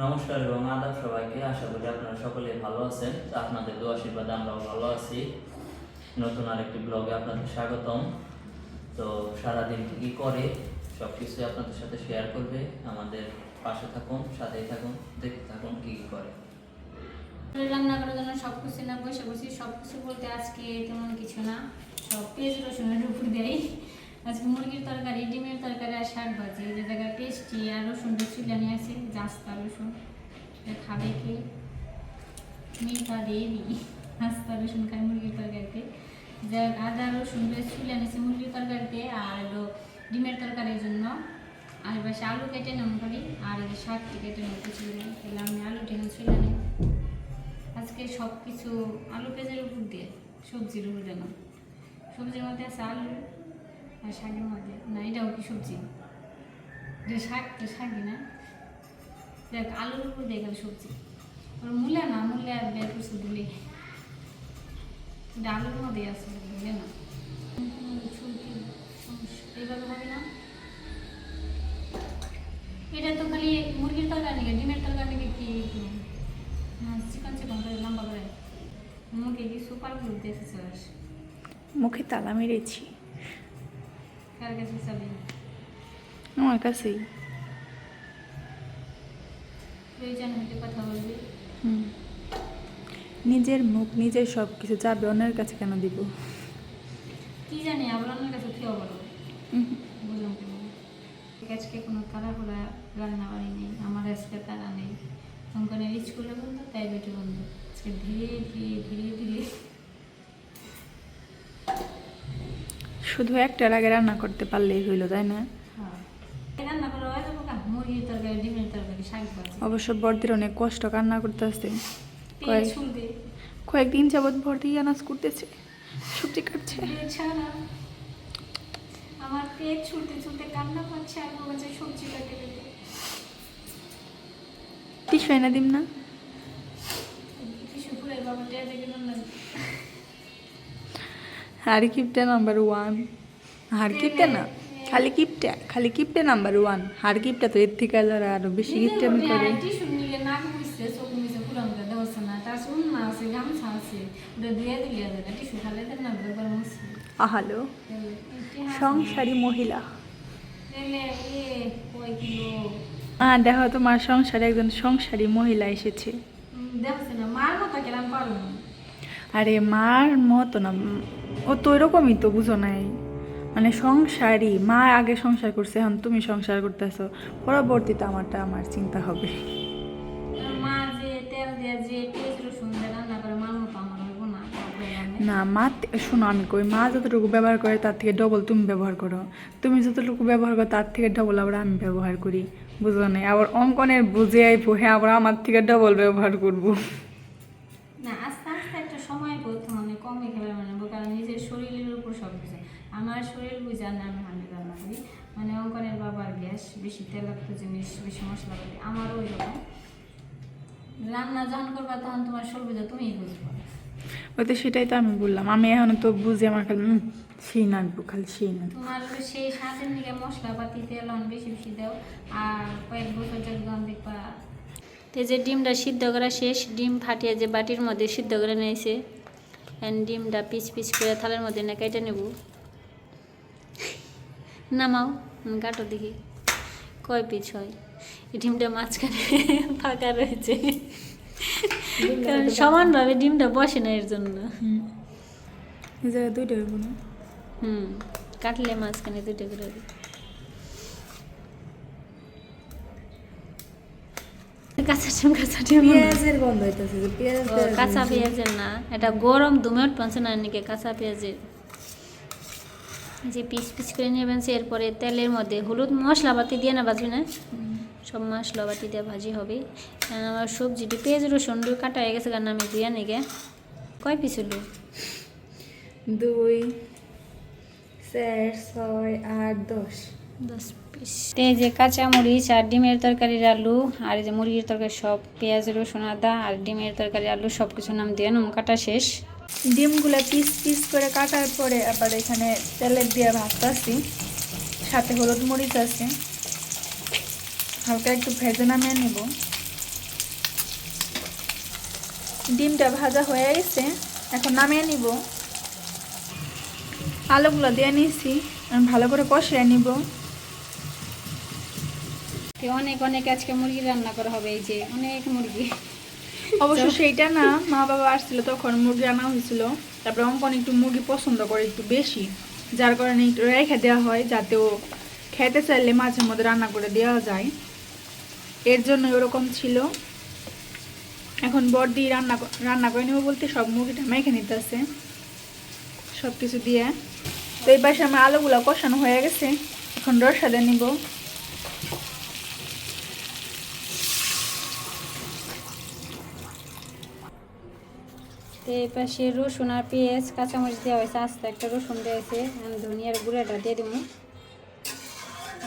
নমস্কার এবং আদাব সবাইকে। আশা করি আপনারা সকলে ভালো আছেন। আপনাদের দু আশীর্বাদে আমরাও ভালো আছি। নতুন আরেকটি ব্লগে আপনাদের স্বাগতম। তো সারাদিন কি করে সব কিছু আপনাদের সাথে শেয়ার করবে। আমাদের পাশে থাকুন, সাথেই থাকুন, দেখতে থাকুন কি কি করে। রান্না করার জন্য সব কিছু না, বসে বসে সব কিছু বলতে আজকে তেমন কিছু না। সব পেঁয়াজ রসুনের উপর দেয়। আজকে মুরগির তরকারি, ডিমের তরকারি আর শাক ভাজি। যে জায়গায় টেস্টি, আর রসুনটা চুলে নিয়ে আসে, জাস্তা, রসুন। খাবে কি? মিঠা দিয়ে দিই আস্তা রসুন খাই মুরগির তরকারিতে। যা আদা, রসুন চুলে নিয়েছে মুরগির তরকারিতে, আর হলো ডিমের তরকারির জন্য। আর সে আলু কেটে নেব করি আর শাকটি কেটে নেব কিছু। তাহলে আমি আলুটি চুলে নিই আজকে সব কিছু আলু পেঁয়াজের উপর দিয়ে, সবজির উপর দিলাম সবজির মধ্যে আছে আলু আর শাকের মধ্যে। না, এটাও কি সবজি? এটা শাক তো শাকই না? দেখ, আলুর উপর দিয়ে সবজি। ওর মূলে না, মূলে বের করছে দিলে এটা আলুর মধ্যে আছে মূলে না। এইভাবে হবে না? এটা তো খালি মুরগির তরকারি নাকি, ডিমের তরকারি নাকি কি? হ্যাঁ চিকন চিকন করে, লম্বা করে। মুখে কি সুপার গ্লু দেখে চলে মুখে তালা মেরেছি। কার কাছে যাবে আমার কাছেই প্রয়োজন হতে কথা বলবি হুম। নিজের মুখ নিজের সব কিছু যাবে অন্যের কাছে কেন দিব কি জানি আবার অন্যের কাছে খেয়েও বলো। বুঝলাম আজকে কোনো তারা খোলা রান্না বাড়ি নেই আমার আজকে তারা নেই অঙ্কনের স্কুলে বন্ধ তাই বেটে বন্ধ আজকে ধীরে ধীরে ধীরে ধীরে শুধু একটার আগে রান্না করতে পারলেই হইল তাই না? হ্যাঁ। অবশ্য বর্দির অনেক কষ্ট কান্না করতে ছুলবে কয়েকদিন যাবৎ বর্দি আনাজ করতেছে সবজি কাটছে। আমার পেট কান্না পাচ্ছে আর কাছে সবজি কাটে কেটে। টিসু এনে দিম না? ফুলের বাবা দেখে না হার কিপটা নাম্বার ওয়ান হার কিপটা না খালি কিপটা খালি কিপটা নাম্বার ওয়ান হার কিপটা তো এর থেকে যারা আরও বেশি করে না একবার মুছছে আহালো সংসারী মহিলা কিলো দেখো তোমার সংসারে একজন সংসারী মহিলা এসেছে আরে মার মতো না ও তো এরকমই তো বুঝো নাই। মানে সংসারই মা আগে সংসার করছে এখন তুমি সংসার করতেছো। পরবর্তীতে আমারটা আমার চিন্তা হবে। না। না মা শোনো আমি কই মা যতটুকু ব্যবহার করে তার থেকে ডবল তুমি ব্যবহার করো। তুমি যতটুকু ব্যবহার করো তার থেকে ডবল আবার আমি ব্যবহার করি। বুঝো নাই আবার অঙ্কনের বুঝে আইবো হ্যাঁ আবার আমার থেকে ডবল ব্যবহার করব। না আস্তে আস্তে একটা সময় কমে খেলে মানে কারণ নিজের শরীরের উপর সব কিছু। আমার শরীর বুঝে না আমি হান্ডি রান্না করি মানে অঙ্কনের বাবার গ্যাস বেশি তেলাক্ত জিনিস বেশি মশলা করি আমারও ওই রকম রান্না যখন করবা তখন তোমার শরীর বুঝে তুমিই বুঝব। ওই তো সেটাই তো আমি বললাম। আমি এখন তো বুঝি আমার খালি সেই নাচবো খালি সেই নাচবো তোমার সেই স্বাদের দিকে মশলাপাতি তেল অন বেশি বেশি দাও। আর কয়েক বছর যখন দেখবা তো যে ডিমটা সিদ্ধ করা শেষ ডিম ফাটিয়ে যে বাটির মধ্যে সিদ্ধ করে নিয়েছে ডিমটা পিস পিস করে থালের মধ্যে না কেটে নেব। নামাও কাটো দেখি। কয় পিস হয়? এই ডিমটা মাঝখানে ফাঁকা রয়েছে। কারণ সমানভাবে ডিমটা বসে না এর জন্য। দুইটা হুম কাটলে মাঝখানে দুটো করে কাঁচা ডিম কাঁচা ডিম। পেঁয়াজের গন্ধ হইতেছে যে পেঁয়াজ কাঁচা পেঁয়াজের না। এটা গরম দুমে উঠছে না নাকি কাঁচা পেঁয়াজের? যে পিস পিস করে নেবেন এরপরে তেলের মধ্যে হলুদ মশলাপাতি দিয়ে না ভাজবি না? সব মশলাপাতি দিয়ে ভাজি হবে। আমার সবজিটি পেঁয়াজ রসুন কাটা হয়ে গেছে কারণ আমি দিয়ে নিগে কয় পিস হলো দুই চার ছয় আট দশ। দশ এই যে কাঁচা মরিচ আর ডিমের তরকারির আলু, আর যে মুরগির তরকারি সব, পেঁয়াজ, রসুন, আদা আর ডিমের তরকারি, আলু সব কিছু নাম দিয়ে নুন কাটা শেষ। ডিমগুলো পিস পিস করে কাটার পরে আবার এখানে তেলের দিয়ে ভাজতেছি সাথে হলুদ মরিচ আছে। হালকা একটু ভেজে নামিয়ে নেব। ডিমটা ভাজা হয়ে গেছে, এখন নামিয়ে নিব। আলুগুলো দিয়ে নিয়েছি ভালো করে কষিয়ে নিব। তো অনেক অনেক আজকে মুরগি রান্না করা হবে এই যে অনেক মুরগি। অবশ্য সেইটা না মা বাবা আসছিল তখন মুরগি আনা হয়েছিল। তারপরে অঙ্কন একটু মুরগি পছন্দ করে একটু বেশি। যার কারণে একটু রেখে দেওয়া হয় যাতে ও খেতে চাইলে মাঝে মধ্যে রান্না করে দেওয়া যায়। এর জন্য ওরকম ছিল। এখন বড়দি রান্না ক- রান্না করে নেব বলতে সব মুরগিটা মেখে নিতে নিতেছে। সব কিছু দিয়ে। তো এই পাশে আমার আলুগুলো কষানো হয়ে গেছে। এখন রসাদে নিব। তো এই পাশে রসুন আর পেঁয়াজ কাঁচামরিচ দেওয়া হয়েছে আস্তে একটা রসুন দেওয়া হয়েছে। আর ধনিয়ার গুঁড়াটা দিয়ে দেবো।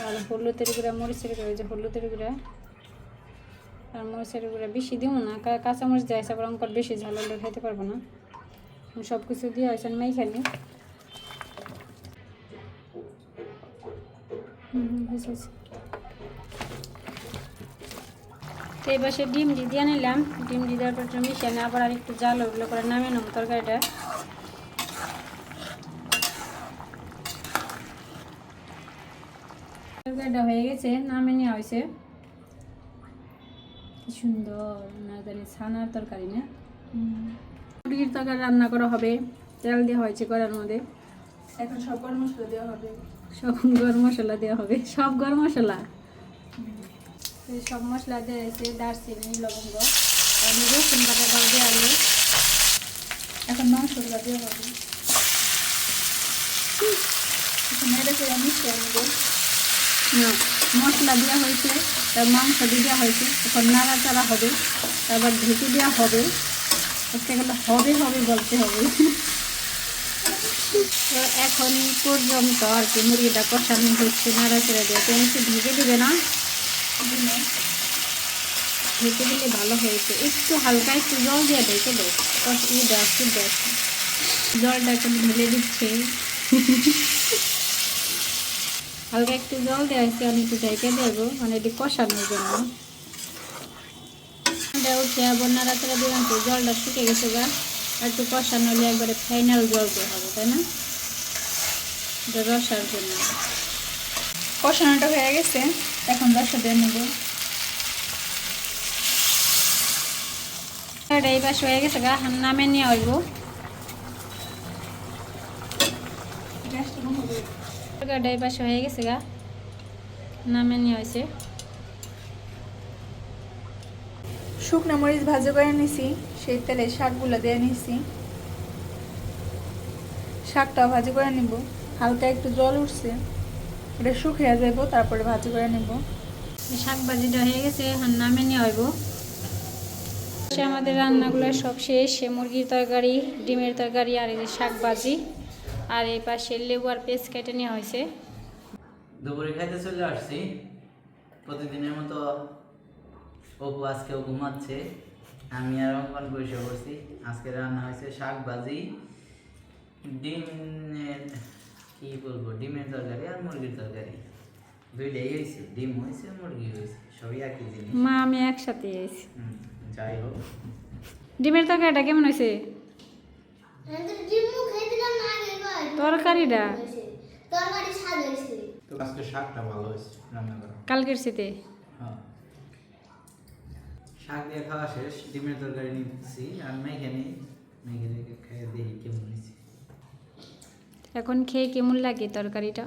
আর হলুদের গুঁড়া মরিচের গুঁড়া যে হলুদের গুঁড়া। আর মরিচের গুঁড়া বেশি দিব না কাঁচামরিচ দেওয়া হয়েছে আবার অঙ্কর বেশি ঝাল হলে খাইতে পারব না। সব কিছু দেওয়া হয়েছে মেয়ে খালি হুম, হুম, তো এই পাশে ডিম দি দিয়ে নিলাম। ডিম দি দেওয়ার পর একটু মিশিয়ে নিয়ে আবার আর একটু জাল ওগুলো করে নামিয়ে নেব তরকারিটা। তরকারিটা হয়ে গেছে নামিয়ে নেওয়া হয়েছে। কি সুন্দর না জানি ছানার তরকারি না? মুরগির তরকারি রান্না করা হবে তেল দেওয়া হয়েছে করার মধ্যে। এখন সব গরম মশলা দেওয়া হবে। সব গরম মশলা দেওয়া হবে সব গরম মশলা? সব মশলা দেওয়া হয়েছে দারচিনি লবঙ্গ রসুন বাটাটাও দেওয়া হলো এখন মাংসগুলো দেওয়া হবে মিশিয়ে নেব। মশলা দেওয়া হয়েছে তার মাংস দেওয়া হয়েছে। এখন নাড়াচাড়া হবে তারপর ঢেকে দেওয়া হবে। একটা গেলে হবে হবে বলতে হবে। তো এখন পর্যন্ত আর কি মুরগিটা কষানো হচ্ছে নাড়াচাড়া দিয়ে। তো ঢেকে দেবে না ঢেকে দিলে ভালো হয়েছে। একটু হালকা একটু জল দিয়ে ঢেকে দেয় দেখ জলটা এখন ঢেলে দিচ্ছে। হালকা একটু জল দেওয়া হয়েছে আমি একটু ঢেকে দেবো মানে এটি কষানোর জন্য। দিলাম তো জলটা শুকে গেছে গা। একটু কষানো হলে একবারে ফাইনাল জল দেওয়া হবে, তাই না? রসার জন্য। কষানোটা হয়ে গেছে। এখন রসা দিয়ে নেব। এই পাশে হয়ে গেছে গা নামে নিয়ে আসব এই পাশে হয়ে গেছে গা, নামে নিয়ে হয়েছে শুকনো মরিচ ভাজা করে নিছি, সেই তেলে শাকগুলো দিয়ে নিছি। শাকটাও ভাজি করে নিব। হালকা একটু জল উঠছে। এটা শুকিয়ে যাব তারপরে ভাজি করে নিব। শাক ভাজিটা হয়ে গেছে এখন নামে নিয়ে হইব সে আমাদের রান্নাগুলো সব শেষ সে মুরগির তরকারি ডিমের তরকারি আর এই যে শাক ভাজি। আর এই পাশে লেবু আর পেস্ট কেটে নেওয়া হয়েছে। দুপুরে খাইতে চলে আসছি। প্রতিদিনের মতো অপু আজকেও ঘুমাচ্ছে। আমি আর অঙ্কন পরিষ্কার করছি আজকে রান্না হয়েছে শাক ভাজি ডিমের কি বলব ডিমের তরকারি আর মুরগির তরকারি দুইটাই হয়েছে ডিম হয়েছে মুরগি হয়েছে সবই একই জিনিস। মা আমি একসাথে হুম, যাই হোক। ডিমের তরকারিটা কেমন হয়েছে? তরকারিটা? তরকারি স্বাদ হয়েছে তো আজকে শাকটা ভালো হয়েছে রান্না করা। কালকের শীতে? হ্যাঁ। শাক দিয়ে খাওয়া শেষ ডিমের তরকারি নিচ্ছি আর মেঘে নিই মেঘে খেয়ে দেখি কেমন হয়েছে? এখন খেয়ে কেমন লাগে তরকারিটা?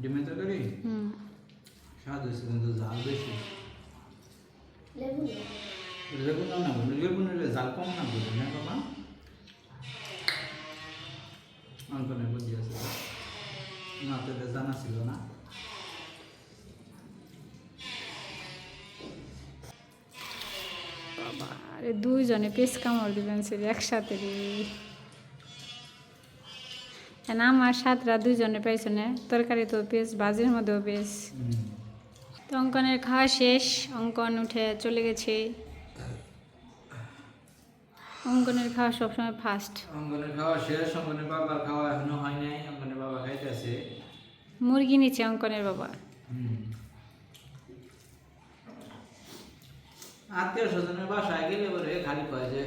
ডিমের তরকারি? হুম। স্বাদ হয়েছে কিন্তু জাল বেশি। লেবু লেবু না না লেবু নিলে জাল কম না বুঝলি না বাবা? অঙ্কনের বুদ্ধি আছে না তো এটা জানা ছিল না? দুইজনে পেস কামড় দিবেন সে একসাথে না আমার সাতরা দুইজনে পেছনে তরকারি তো পেস বাজির মধ্যেও পেস তো অঙ্কনের খাওয়া শেষ অঙ্কন উঠে চলে গেছে। অঙ্কনের খাওয়া সবসময় ফার্স্ট অঙ্কনের খাওয়া শেষ অঙ্কনের বাবার খাওয়া এখনও হয় নাই অঙ্কনের বাবা খাইতেছে। মুরগি নিচে অঙ্কনের বাবা। আত্মীয় স্বজনের বাসায় গেলে পরে খালি কয় যে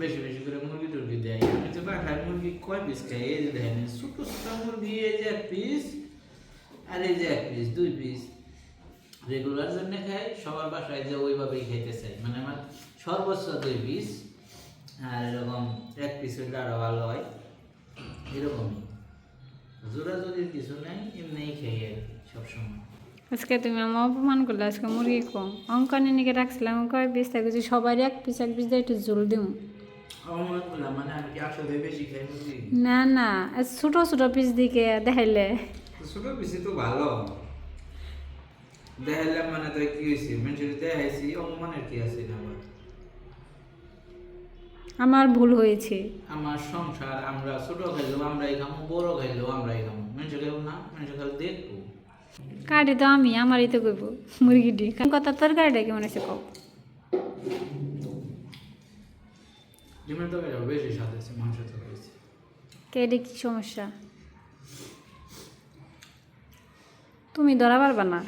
বেশি বেশি করে মুরগি টুরগি দেয়। আমি তো বাসায় মুরগি কয় পিস খাই? এই যে দেখেন, ছোট ছোট মুরগি, এই যে এক পিস আর এই যে এক পিস দুই পিস রেগুলার জন্য খাই, সবার বাসায় যে ওইভাবেই খেতে চাই। মানে আমার সর্বোচ্চ দুই পিস আর এরকম এক পিস হইলে আরও ভালো হয়। এরকমই। যদি কিছু নেই, এমনিই খেয়ে আর কি সবসময়। আজকে তুমি আমার অপমান করলে আজকে মুরগি কম। অঙ্কনে নিকে রাখছিলাম কয় পিস থাকে যে সবাই এক পিস এক পিস দিয়ে একটু জোল দিম। মানে না না ছোট ছোট পিস দিকে দেখাইলে। ছোট বেশি তো ভালো। দেখাইলাম মানে তো কি হয়েছে মানুষের দেখাইছি অপমানের কি আছে না আমার? ভুল হয়েছে। আমার সংসার আমরা ছোট খাইলেও আমরাই খামো বড় খাইলেও আমরাই খামো। খাব না মানুষের খালি দেখব। কাটি তো আমি আমারই তো করব মুরগিটি কথা তরকারিটা কেমন আছে তো হয়েছে কি সমস্যা? তুমি ধরা পারবা না?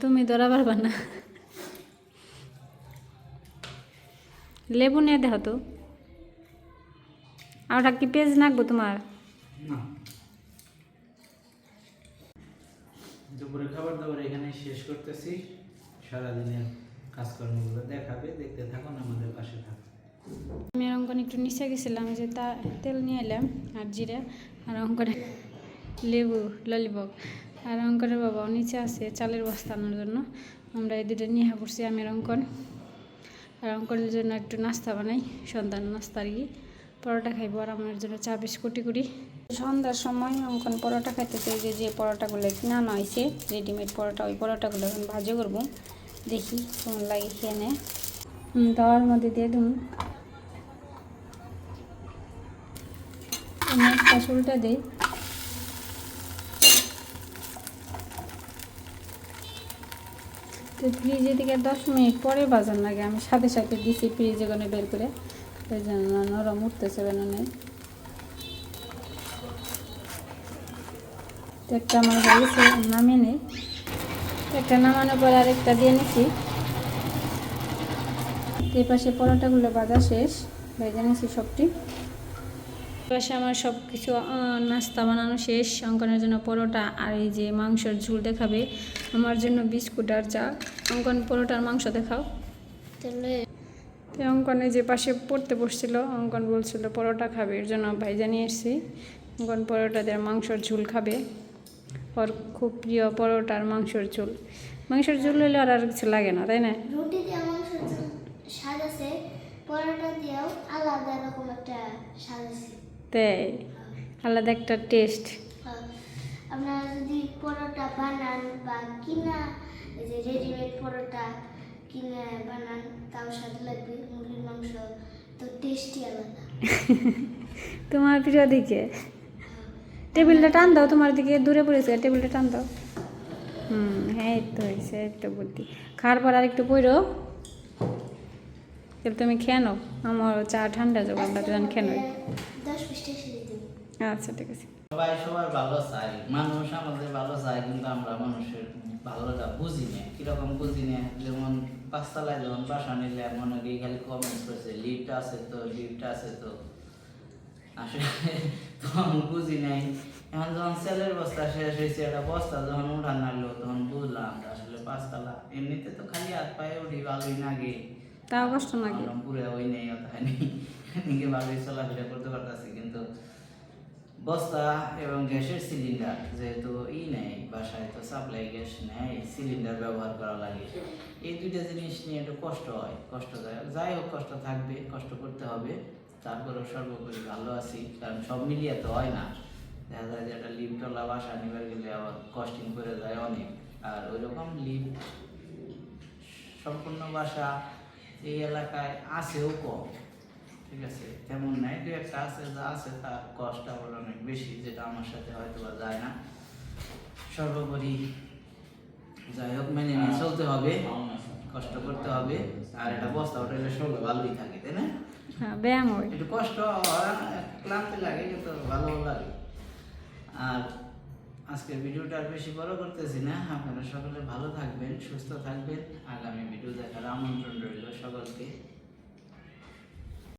তুমি ধরা পারবা না। লেবু নিয়ে দেখো তো। আর কি পেজ নাকবো তোমার? না। দুপুরে খাবার দাবার এখানে শেষ করতেছি। সারাদিনের কাজকর্মগুলো দেখাবে, দেখতে থাকুন, আমাদের পাশে থাকুন। আমি অঙ্কন একটু নিচে গেছিলাম যে তা তেল নিয়ে এলাম, আর জিরা, আর অঙ্কনে লেবু, ললিপপ। আর অঙ্কনের বাবাও নিচে আছে চালের বস্তা আনার জন্য। আমরা এই দুটো নিয়ে পড়ছি আমি অঙ্কন। আর অঙ্কনের জন্য একটু নাস্তা বানাই, সন্ধ্যার নাস্তা আর কি। পরোটা খাইবো আর আমার জন্য চা, বিস্কুটি করি সন্ধ্যার সময় অঙ্কন পরোটা খাইতেছে যে যে পরোটাগুলো কিনানো হয়েছে রেডিমেড পরোটা, ওই পরোটাগুলো এখন ভাজি করব। দেখি কেমন লাগে খেয়ে নে। দেওয়ার মধ্যে দিয়ে একটা উল্টা দেই। তো ফ্রিজে থেকে দশ মিনিট পরে বাজার লাগে। আমি সাথে সাথে দিছি ফ্রিজে কোনো বের করে। ওই জন্য নরম উঠতেছে বেনানে তো একটা আমার হয়ে গেছে নামিয়ে নেই একটা নামানোর পরে আরেকটা দিয়ে নিছি। তো এই পাশে পরোটাগুলো বাজা শেষ ভেজে নিছি সবটি। পাশে আমার সব কিছু নাস্তা বানানো শেষ। অঙ্কনের জন্য পরোটা আর এই যে মাংসের ঝুল দেখাবে। আমার জন্য বিস্কুট আর চা। অঙ্কন পরোটার মাংস দেখাও। তাহলে তো অঙ্কনে যে পাশে পড়তে বসছিল। অঙ্কন বলছিল পরোটা খাবে। এর জন্য ভাইজা নিয়ে এসেছি। অঙ্কন পরোটা দিয়ে মাংসর ঝুল খাবে। ওর খুব প্রিয় পরোটার মাংসর ঝোল। মাংসের ঝোল হলে আর আর কিছু লাগে না তাই না? রুটি দিয়ে মাংস স্বাদ আছে পরোটা দিয়েও আলাদা রকম একটা স্বাদ আছে। তাই? আলাদা একটা টেস্ট আহ, আপনারা যদি পরোটা বানান বা কিনা এই যে রেডিমেড পরোটা কিনে বানান তাও স্বাদ লাগবে মুরগির মাংস তো টেস্টি আলাদা। তোমার প্রিয় দিকে? টেবিলটা টান দাও তোমার দিকে দূরে পড়েছে টেবিলটা টান দাও। হুম হ্যাঁ এই তো হয়েছে একটা বুদ্ধি। খাওয়ার পর আর একটু পড়ো তাহলে তুমি খেয়ে নাও। আমার চা ঠান্ডা যাব আমরা দুজন খেয়ে নই আচ্ছা ঠিক আছে। সবাই সবার ভালো চাই মানুষ আমাদের ভালো চায় কিন্তু আমরা মানুষের ভালোটা বুঝি না। কীরকম বুঝি না? যেমন পাঁচতলায় যখন বাসা নিলে মনে করি খালি কমেন্টস করছে লিফট আছে তো লিফট আছে তো। আসলে তখন বুঝি নাই। এখন যখন সেলের বস্তা শেষ হয়েছে একটা বস্তা যখন উঠান নাড়লো তখন বুঝলাম আসলে পাঁচতলা। এমনিতে তো খালি হাত পায়ে উঠি ভালোই নাগে। তাও কষ্ট পুরো ওই নেই নিজে ভালোই চলাফেরা করতে পারতেছি কিন্তু বস্তা এবং গ্যাসের সিলিন্ডার যেহেতু ই নেই বাসায় তো সাপ্লাই গ্যাস নেই সিলিন্ডার ব্যবহার করা লাগে। এই দুইটা জিনিস নিয়ে একটু কষ্ট হয় কষ্টদায়ক যাই হোক কষ্ট থাকবে কষ্ট করতে হবে। তারপরেও সর্বোপরি ভালো আছি কারণ সব মিলিয়ে তো হয় না। দেখা যায় যে একটা লিফটওয়ালা বাসা নিবার গেলে আবার কস্টিং করে যায় অনেক। আর ওইরকম লিফট সম্পূর্ণ বাসা এই এলাকায় আছেও কম ঠিক আছে? তেমন নাই দু একটা আছে যা আছে তার কষ্ট আবার অনেক বেশি যেটা আমার সাথে হয়তো বা যায় না। সর্বোপরি যাই হোক মেনে নিয়ে চলতে হবে কষ্ট করতে হবে। আর এটা বস্তা উঠাইলে শরীর ভালোই থাকে তাই না? হ্যাঁ ব্যায়াম হয় একটু কষ্ট হয়, ক্লান্তি লাগে কিন্তু ভালো লাগে। আর আজকের ভিডিওটা আর বেশি বড় করতেছি না। আপনারা সকলে ভালো থাকবেন সুস্থ থাকবেন। আগামী ভিডিও দেখার আমন্ত্রণ রইল সকলকে।